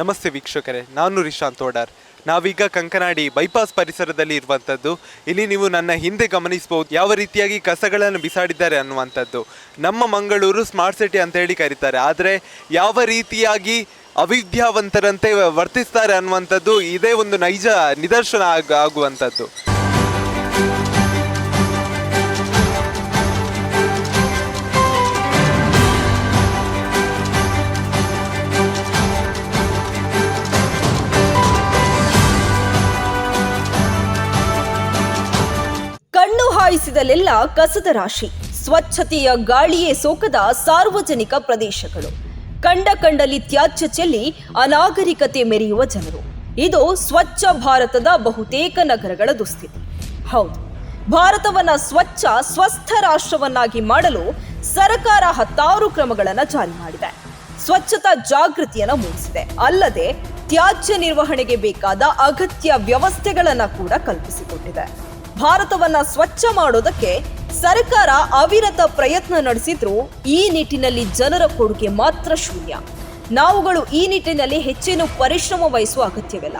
ನಮಸ್ತೆ ವೀಕ್ಷಕರೇ, ನಾನು ರಿಶಾಂತ್ ಓಡಾರ್. ನಾವೀಗ ಕಂಕನಾಡಿ ಬೈಪಾಸ್ ಪರಿಸರದಲ್ಲಿ ಇರುವಂಥದ್ದು ಇಲ್ಲಿ ನೀವು ನನ್ನ ಹಿಂದೆ ಗಮನಿಸಬಹುದು ಯಾವ ರೀತಿಯಾಗಿ ಕಸಗಳನ್ನು ಬಿಸಾಡಿದ್ದಾರೆ ಅನ್ನುವಂಥದ್ದು. ನಮ್ಮ ಮಂಗಳೂರು ಸ್ಮಾರ್ಟ್ ಸಿಟಿ ಅಂತ ಹೇಳಿ ಕರೀತಾರೆ. ಆದರೆ ಯಾವ ರೀತಿಯಾಗಿ ಅವಿದ್ಯಾವಂತರಂತೆ ವರ್ತಿಸ್ತಾರೆ ಅನ್ನುವಂಥದ್ದು ಇದೇ ಒಂದು ನೈಜ ನಿದರ್ಶನ ಆಗ, ಆಗುವಂಥದ್ದು. ಹಾಯಿಸಿದಲೆಲ್ಲ ಕಸದ ರಾಶಿ. ಸ್ವಚ್ಛತೆಯ ಗಾಳಿಯೇ ಸೋಕದ ಸಾರ್ವಜನಿಕ ಪ್ರದೇಶಗಳು. ಕಂಡ ಕಂಡಲ್ಲಿ ತ್ಯಾಜ್ಯ ಚೆಲ್ಲಿ ಅನಾಗರಿಕತೆ ಮೆರೆಯುವ ಜನರು. ಇದು ಸ್ವಚ್ಛ ಭಾರತದ ಬಹುತೇಕ ನಗರಗಳ ದುಸ್ಥಿತಿ. ಹೌದು, ಭಾರತವನ್ನ ಸ್ವಚ್ಛ, ಸ್ವಸ್ಥ ರಾಷ್ಟ್ರವನ್ನಾಗಿ ಮಾಡಲು ಸರ್ಕಾರ ಹತ್ತಾರು ಕ್ರಮಗಳನ್ನು ಜಾರಿ ಮಾಡಿದೆ. ಸ್ವಚ್ಛತಾ ಜಾಗೃತಿಯನ್ನು ಮೂಡಿಸಿದೆ. ಅಲ್ಲದೆ ತ್ಯಾಜ್ಯ ನಿರ್ವಹಣೆಗೆ ಬೇಕಾದ ಅಗತ್ಯ ವ್ಯವಸ್ಥೆಗಳನ್ನು ಕೂಡ ಕಲ್ಪಿಸಿಕೊಟ್ಟಿದೆ. ಭಾರತವನ್ನ ಸ್ವಚ್ಛ ಮಾಡೋದಕ್ಕೆ ಸರ್ಕಾರ ಅವಿರತ ಪ್ರಯತ್ನ ನಡೆಸಿದ್ರು ಈ ನಿಟ್ಟಿನಲ್ಲಿ ಜನರ ಕೊಡುಗೆ ಮಾತ್ರ ಶೂನ್ಯ. ನಾವುಗಳು ಈ ನಿಟ್ಟಿನಲ್ಲಿ ಹೆಚ್ಚಿನ ಪರಿಶ್ರಮ ವಹಿಸುವ ಅಗತ್ಯವಿಲ್ಲ.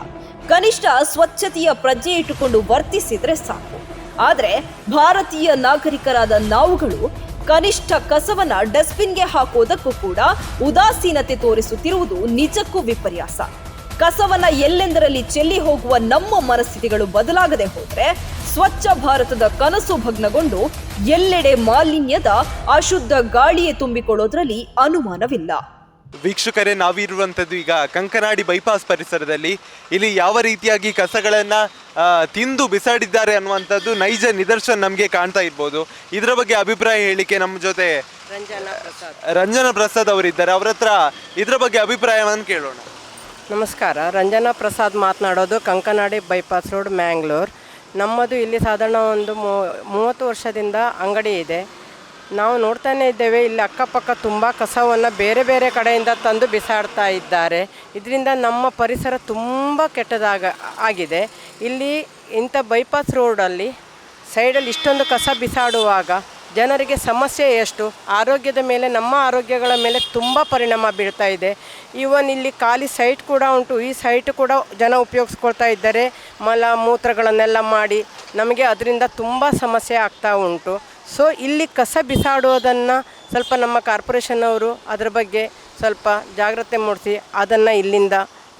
ಕನಿಷ್ಠ ಸ್ವಚ್ಛತೆಯ ಪ್ರಜ್ಞೆ ಇಟ್ಟುಕೊಂಡು ವರ್ತಿಸಿದ್ರೆ ಸಾಕು. ಆದರೆ ಭಾರತೀಯ ನಾಗರಿಕರಾದ ನಾವುಗಳು ಕನಿಷ್ಠ ಕಸವನ್ನ ಡಸ್ಟ್ಬಿನ್ಗೆ ಹಾಕೋದಕ್ಕೂ ಕೂಡ ಉದಾಸೀನತೆ ತೋರಿಸುತ್ತಿರುವುದು ನಿಜಕ್ಕೂ ವಿಪರ್ಯಾಸ. ಕಸವನ್ನ ಎಲ್ಲೆಂದರಲ್ಲಿ ಚೆಲ್ಲಿ ಹೋಗುವ ನಮ್ಮ ಮನಸ್ಥಿತಿಗಳು ಬದಲಾಗದೆ ಹೋದ್ರೆ ಸ್ವಚ್ಛ ಭಾರತದ ಕನಸು ಭಗ್ನಗೊಂಡು ಎಲ್ಲೆಡೆ ಮಾಲಿನ್ಯದ ಅಶುದ್ಧ ಗಾಳಿಯೇ ತುಂಬಿಕೊಳ್ಳೋದ್ರಲ್ಲಿ ಅನುಮಾನವಿಲ್ಲ. ವೀಕ್ಷಕರೇ ನಾವಿರುವಂಥದ್ದು ಈಗ ಕಂಕನಾಡಿ ಬೈಪಾಸ್ ಪರಿಸರದಲ್ಲಿ. ಇಲ್ಲಿ ಯಾವ ರೀತಿಯಾಗಿ ಕಸಗಳನ್ನು ತಿಂದು ಬಿಸಾಡಿದ್ದಾರೆ ಅನ್ನುವಂಥದ್ದು ನೈಜ ನಿದರ್ಶನ ನಮಗೆ ಕಾಣ್ತಾ ಇರ್ಬೋದು. ಇದರ ಬಗ್ಗೆ ಅಭಿಪ್ರಾಯ ಹೇಳಿಕೆ ನಮ್ಮ ಜೊತೆ ರಂಜನಾ ಪ್ರಸಾದ್. ರಂಜನಾ ಪ್ರಸಾದ್ ಅವರಿದ್ದಾರೆ. ಅವರತ್ರ ಹತ್ರ ಇದರ ಬಗ್ಗೆ ಅಭಿಪ್ರಾಯವನ್ನು ಕೇಳೋಣ. ನಮಸ್ಕಾರ. ರಂಜನಾ ಪ್ರಸಾದ್ ಮಾತನಾಡೋದು ಕಂಕನಾಡಿ ಬೈಪಾಸ್ ರೋಡ್, ಮ್ಯಾಂಗ್ಳೂರ್. ನಮ್ಮದು ಇಲ್ಲಿ ಸಾಧಾರಣ ಒಂದು ಮೂವತ್ತು ವರ್ಷದಿಂದ ಅಂಗಡಿ ಇದೆ. ನಾವು ನೋಡ್ತಾನೇ ಇದ್ದೇವೆ, ಇಲ್ಲಿ ಅಕ್ಕಪಕ್ಕ ತುಂಬ ಕಸವನ್ನು ಬೇರೆ ಬೇರೆ ಕಡೆಯಿಂದ ತಂದು ಬಿಸಾಡ್ತಾ ಇದ್ದಾರೆ. ಇದರಿಂದ ನಮ್ಮ ಪರಿಸರ ತುಂಬ ಕೆಟ್ಟದಾಗ ಆಗಿದೆ. ಇಲ್ಲಿ ಇಂಥ ಬೈಪಾಸ್ ರೋಡಲ್ಲಿ ಸೈಡಲ್ಲಿ ಇಷ್ಟೊಂದು ಕಸ ಬಿಸಾಡುವಾಗ ಜನರಿಗೆ ಸಮಸ್ಯೆ ಎಷ್ಟು? ಆರೋಗ್ಯದ ಮೇಲೆ, ನಮ್ಮ ಆರೋಗ್ಯಗಳ ಮೇಲೆ ತುಂಬ ಪರಿಣಾಮ ಬೀಳ್ತಾ ಇದೆ. ಈವನ್ ಇಲ್ಲಿ ಖಾಲಿ ಸೈಟ್ ಕೂಡ ಉಂಟು. ಈ ಸೈಟ್ ಕೂಡ ಜನ ಉಪಯೋಗಿಸ್ಕೊಳ್ತಾ ಇದ್ದಾರೆ. ಮಲ, ಮೂತ್ರಗಳನ್ನೆಲ್ಲ ಮಾಡಿ ನಮಗೆ ಅದರಿಂದ ತುಂಬ ಸಮಸ್ಯೆ ಆಗ್ತಾ ಉಂಟು. ಸೊ ಇಲ್ಲಿ ಕಸ ಬಿಸಾಡೋದನ್ನು ಸ್ವಲ್ಪ ನಮ್ಮ ಕಾರ್ಪೊರೇಷನ್ ಅವರು ಅದರ ಬಗ್ಗೆ ಸ್ವಲ್ಪ ಜಾಗ್ರತೆ ಮೂಡಿಸಿ, ಅದನ್ನು ಇಲ್ಲಿಂದ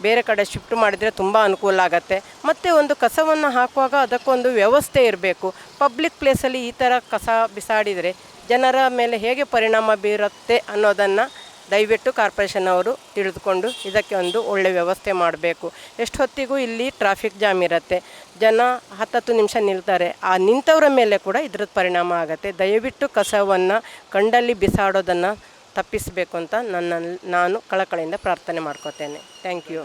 ಬೇರೆ ಕಡೆ ಶಿಫ್ಟ್ ಮಾಡಿದರೆ ತುಂಬ ಅನುಕೂಲ ಆಗುತ್ತೆ. ಮತ್ತು ಒಂದು ಕಸವನ್ನು ಹಾಕುವಾಗ ಅದಕ್ಕೊಂದು ವ್ಯವಸ್ಥೆ ಇರಬೇಕು. ಪಬ್ಲಿಕ್ ಪ್ಲೇಸಲ್ಲಿ ಈ ಥರ ಕಸ ಬಿಸಾಡಿದರೆ ಜನರ ಮೇಲೆ ಹೇಗೆ ಪರಿಣಾಮ ಬೀರುತ್ತೆ ಅನ್ನೋದನ್ನು ದಯವಿಟ್ಟು ಕಾರ್ಪೊರೇಷನ್ ಅವರು ತಿಳಿದುಕೊಂಡು ಇದಕ್ಕೆ ಒಂದು ಒಳ್ಳೆ ವ್ಯವಸ್ಥೆ ಮಾಡಬೇಕು. ಎಷ್ಟು ಹೊತ್ತಿಗೂ ಇಲ್ಲಿ ಟ್ರಾಫಿಕ್ ಜಾಮ್ ಇರುತ್ತೆ. ಜನ ಹತ್ತತ್ತು ನಿಮಿಷ ನಿಲ್ತಾರೆ. ಆ ನಿಂತವರ ಮೇಲೆ ಕೂಡ ಇದ್ರದ್ದು ಪರಿಣಾಮ ಆಗುತ್ತೆ. ದಯವಿಟ್ಟು ಕಸವನ್ನು ಕಂಡಲ್ಲಿ ಬಿಸಾಡೋದನ್ನು ತಪ್ಪಿಸಬೇಕು ಅಂತ ನನ್ನ ನಾನು ಕಳಕಳಿಯಿಂದ ಪ್ರಾರ್ಥನೆ ಮಾಡ್ಕೋತೇನೆ. ಥ್ಯಾಂಕ್ ಯು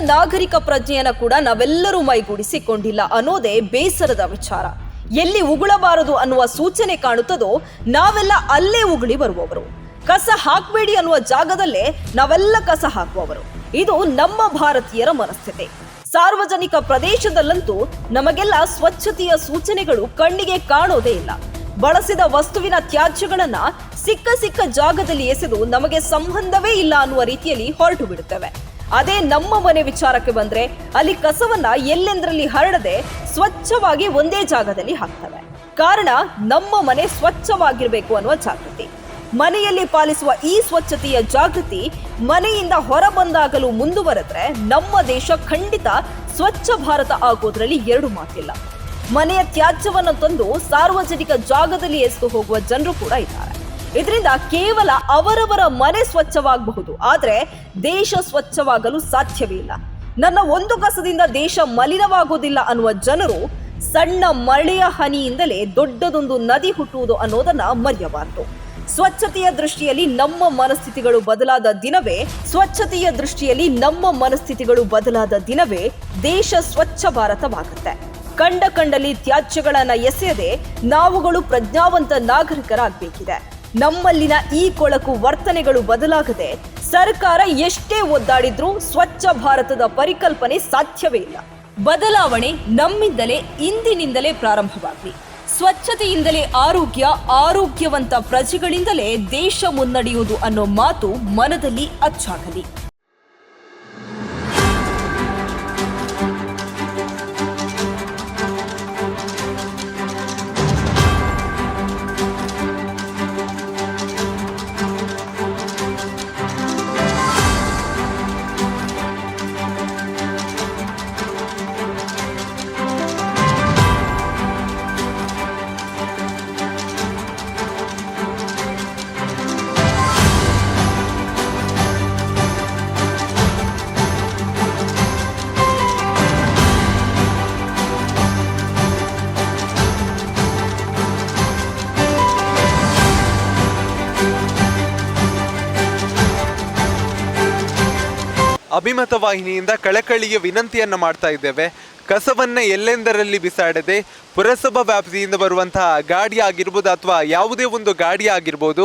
ನಾಗರಿಕ ಪ್ರಜ್ಞೆಯನ್ನ ಕೂಡ ನಾವೆಲ್ಲರೂ ಮೈಗೂಡಿಸಿಕೊಂಡಿಲ್ಲ ಅನ್ನೋದೇ ಬೇಸರದ ವಿಚಾರ. ಎಲ್ಲಿ ಉಗುಳಬಾರದು ಅನ್ನುವ ಸೂಚನೆ ಕಾಣುತ್ತದೋ ನಾವೆಲ್ಲ ಅಲ್ಲೇ ಉಗುಳಿ ಬರುವವರು. ಕಸ ಹಾಕಬೇಡಿ ಅನ್ನುವ ಜಾಗದಲ್ಲೇ ನಾವೆಲ್ಲ ಕಸ ಹಾಕುವವರು. ಇದು ನಮ್ಮ ಭಾರತೀಯರ ಮನಸ್ಥಿತಿ. ಸಾರ್ವಜನಿಕ ಪ್ರದೇಶದಲ್ಲಂತೂ ನಮಗೆಲ್ಲ ಸ್ವಚ್ಛತೆಯ ಸೂಚನೆಗಳು ಕಣ್ಣಿಗೆ ಕಾಣೋದೇ ಇಲ್ಲ. ಬಳಸಿದ ವಸ್ತುವಿನ ತ್ಯಾಜ್ಯಗಳನ್ನ ಸಿಕ್ಕ ಸಿಕ್ಕ ಜಾಗದಲ್ಲಿ ಎಸೆದು ನಮಗೆ ಸಂಬಂಧವೇ ಇಲ್ಲ ಅನ್ನುವ ರೀತಿಯಲ್ಲಿ ಹೊರಟು ಬಿಡುತ್ತೇವೆ. ಅದೇ ನಮ್ಮ ಮನೆ ವಿಚಾರಕ್ಕೆ ಬಂದ್ರೆ ಅಲ್ಲಿ ಕಸವನ್ನ ಎಲ್ಲೆಂದರಲ್ಲಿ ಹರಡದೆ ಸ್ವಚ್ಛವಾಗಿ ಒಂದೇ ಜಾಗದಲ್ಲಿ ಹಾಕ್ತವೆ. ಕಾರಣ ನಮ್ಮ ಮನೆ ಸ್ವಚ್ಛವಾಗಿರಬೇಕು ಅನ್ನುವ ಜಾಗೃತಿ. ಮನೆಯಲ್ಲಿ ಪಾಲಿಸುವ ಈ ಸ್ವಚ್ಛತೆಯ ಜಾಗೃತಿ ಮನೆಯಿಂದ ಹೊರ ಬಂದಾಗಲೂ ಮುಂದುವರೆದ್ರೆ ನಮ್ಮ ದೇಶ ಖಂಡಿತ ಸ್ವಚ್ಛ ಭಾರತ ಆಗೋದ್ರಲ್ಲಿ ಎರಡು ಮಾತಿಲ್ಲ. ಮನೆಯ ತ್ಯಾಜ್ಯವನ್ನು ತಂದು ಸಾರ್ವಜನಿಕ ಜಾಗದಲ್ಲಿ ಎಸೆದು ಹೋಗುವ ಜನರು ಕೂಡ ಇದ್ದಾರೆ. ಇದರಿಂದ ಕೇವಲ ಅವರವರ ಮನೆ ಸ್ವಚ್ಛವಾಗಬಹುದು. ಆದರೆ ದೇಶ ಸ್ವಚ್ಛವಾಗಲು ಸಾಧ್ಯವೇ ಇಲ್ಲ. ನನ್ನ ಒಂದು ಕಸದಿಂದ ದೇಶ ಮಲಿನವಾಗುವುದಿಲ್ಲ ಅನ್ನುವ ಜನರು ಸಣ್ಣ ಮಳೆಯ ಹನಿಯಿಂದಲೇ ದೊಡ್ಡದೊಂದು ನದಿ ಹುಟ್ಟುವುದು ಅನ್ನೋದನ್ನ ಮರೆಯಬಾರದು. ಸ್ವಚ್ಛತೆಯ ದೃಷ್ಟಿಯಲ್ಲಿ ನಮ್ಮ ಮನಸ್ಥಿತಿಗಳು ಬದಲಾದ ದಿನವೇ, ಸ್ವಚ್ಛತೆಯ ದೃಷ್ಟಿಯಲ್ಲಿ ನಮ್ಮ ಮನಸ್ಥಿತಿಗಳು ಬದಲಾದ ದಿನವೇ ದೇಶ ಸ್ವಚ್ಛ ಭಾರತವಾಗುತ್ತೆ. ಕಂಡ ಕಂಡಲ್ಲಿ ತ್ಯಾಜ್ಯಗಳನ್ನ ಎಸೆಯದೆ ನಾವುಗಳು ಪ್ರಜ್ಞಾವಂತ ನಾಗರಿಕರಾಗಬೇಕಿದೆ. ನಮ್ಮಲ್ಲಿನ ಈ ಕೊಳಕು ವರ್ತನೆಗಳು ಬದಲಾಗದೆ ಸರ್ಕಾರ ಎಷ್ಟೇ ಒದ್ದಾಡಿದ್ರೂ ಸ್ವಚ್ಛ ಭಾರತದ ಪರಿಕಲ್ಪನೆ ಸಾಧ್ಯವೇ ಇಲ್ಲ. ಬದಲಾವಣೆ ನಮ್ಮಿಂದಲೇ ಇಂದಿನಿಂದಲೇ ಪ್ರಾರಂಭವಾಗಲಿ. ಸ್ವಚ್ಛತೆಯಿಂದಲೇ ಆರೋಗ್ಯ, ಆರೋಗ್ಯವಂತ ಪ್ರಜೆಗಳಿಂದಲೇ ದೇಶ ಮುನ್ನಡೆಯುವುದು ಅನ್ನೋ ಮಾತು ಮನದಲ್ಲಿ ಅಚ್ಚಾಗಲಿ. ಅಭಿಮತ ವಾಹಿನಿಯಿಂದ ಕಳಕಳಿಯ ವಿನಂತಿಯನ್ನು ಮಾಡ್ತಾ ಇದ್ದೇವೆ. ಕಸವನ್ನ ಎಲ್ಲೆಂದರಲ್ಲಿ ಬಿಸಾಡದೆ ಪುರಸಭಾ ವ್ಯಾಪ್ತಿಯಿಂದ ಬರುವಂತಹ ಗಾಡಿ ಆಗಿರ್ಬೋದು ಅಥವಾ ಯಾವುದೇ ಒಂದು ಗಾಡಿ ಆಗಿರ್ಬೋದು,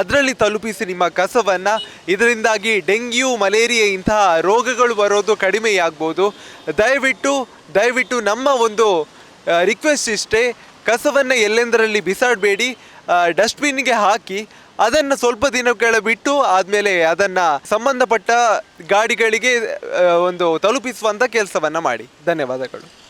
ಅದರಲ್ಲಿ ತಲುಪಿಸಿ ನಿಮ್ಮ ಕಸವನ್ನು. ಇದರಿಂದಾಗಿ ಡೆಂಗ್ಯೂ, ಮಲೇರಿಯಾ ಇಂತಹ ರೋಗಗಳು ಬರೋದು ಕಡಿಮೆಯಾಗ್ಬೋದು. ದಯವಿಟ್ಟು ದಯವಿಟ್ಟು ನಮ್ಮ ಒಂದು ರಿಕ್ವೆಸ್ಟ್ ಇಷ್ಟೇ. ಕಸವನ್ನು ಎಲ್ಲೆಂದರಲ್ಲಿ ಬಿಸಾಡಬೇಡಿ. ಡಸ್ಟ್ಬಿನ್ಗೆ ಹಾಕಿ. ಅದನ್ನು ಸ್ವಲ್ಪ ದಿನಗಳ ಬಿಟ್ಟು ಆದಮೇಲೆ ಅದನ್ನು ಸಂಬಂಧಪಟ್ಟ ಗಾಡಿಗಳಿಗೆ ಒಂದು ತಲುಪಿಸುವಂಥ ಕೆಲಸವನ್ನು ಮಾಡಿ. ಧನ್ಯವಾದಗಳು.